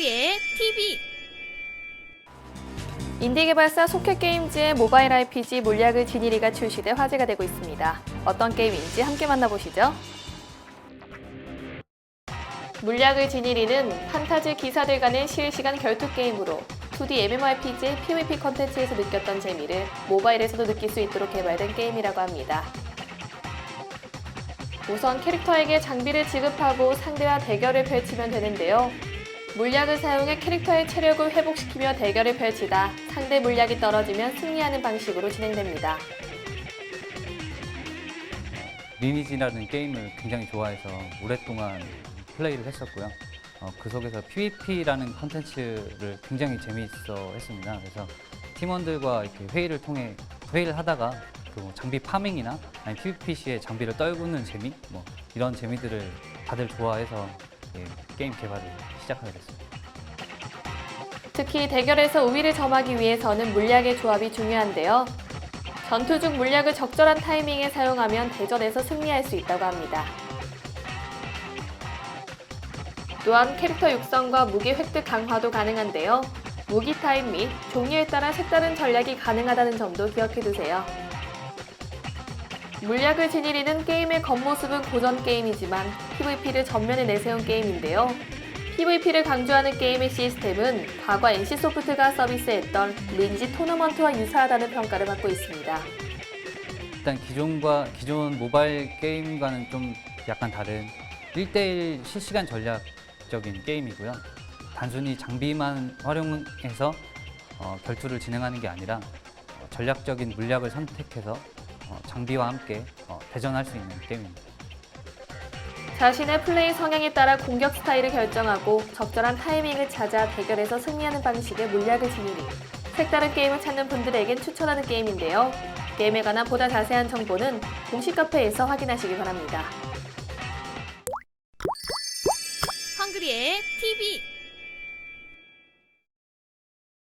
헝그리의 TV 인디 개발사 소켓게임즈의 모바일 RPG 몰약의 지니리가 출시돼 화제가 되고 있습니다. 어떤 게임인지 함께 만나보시죠. 물약의 지니리는 판타지 기사들 간의 실시간 결투 게임으로 2D MMORPG의 PVP 컨텐츠에서 느꼈던 재미를 모바일에서도 느낄 수 있도록 개발된 게임이라고 합니다. 우선 캐릭터에게 장비를 지급하고 상대와 대결을 펼치면 되는데요. 물약을 사용해 캐릭터의 체력을 회복시키며 대결을 펼치다 상대 물약이 떨어지면 승리하는 방식으로 진행됩니다. 리니지라는 게임을 굉장히 좋아해서 오랫동안 플레이를 했었고요. 어, 그 속에서 PVP라는 컨텐츠를 굉장히 재미있어 했습니다. 그래서 팀원들과 이렇게 회의를 통해 회의를 하다가 그뭐 장비 파밍이나 아니 PVP 시에 장비를 떨구는 재미 뭐 이런 재미들을 다들 좋아해서 예, 게임 개발을 시작하게 됐습니다. 특히 대결에서 우위를 점하기 위해서는 물약의 조합이 중요한데요. 전투 중 물약을 적절한 타이밍에 사용하면 대전에서 승리할 수 있다고 합니다. 또한 캐릭터 육성과 무기 획득 강화도 가능한데요. 무기 타입 및 종류에 따라 색다른 전략이 가능하다는 점도 기억해 두세요. 물약을 지니리는 게임의 겉모습은 고전 게임이지만 PVP를 전면에 내세운 게임인데요. PVP를 강조하는 게임의 시스템은 과거 NC소프트가 서비스했던 린지 토너먼트와 유사하다는 평가를 받고 있습니다. 일단 기존과 기존 모바일 게임과는 좀 약간 다른 1대1 실시간 전략적인 게임이고요. 단순히 장비만 활용해서 어, 결투를 진행하는 게 아니라 어, 전략적인 물약을 선택해서 어, 장비와 함께 어, 대전할 수 있는 게임입니다. 자신의 플레이 성향에 따라 공격 스타일을 결정하고 적절한 타이밍을 찾아 대결에서 승리하는 방식의 물약을 지니리. 색다른 게임을 찾는 분들에겐 추천하는 게임인데요. 게임에 관한 보다 자세한 정보는 공식 카페에서 확인하시기 바랍니다. 헝그리의 TV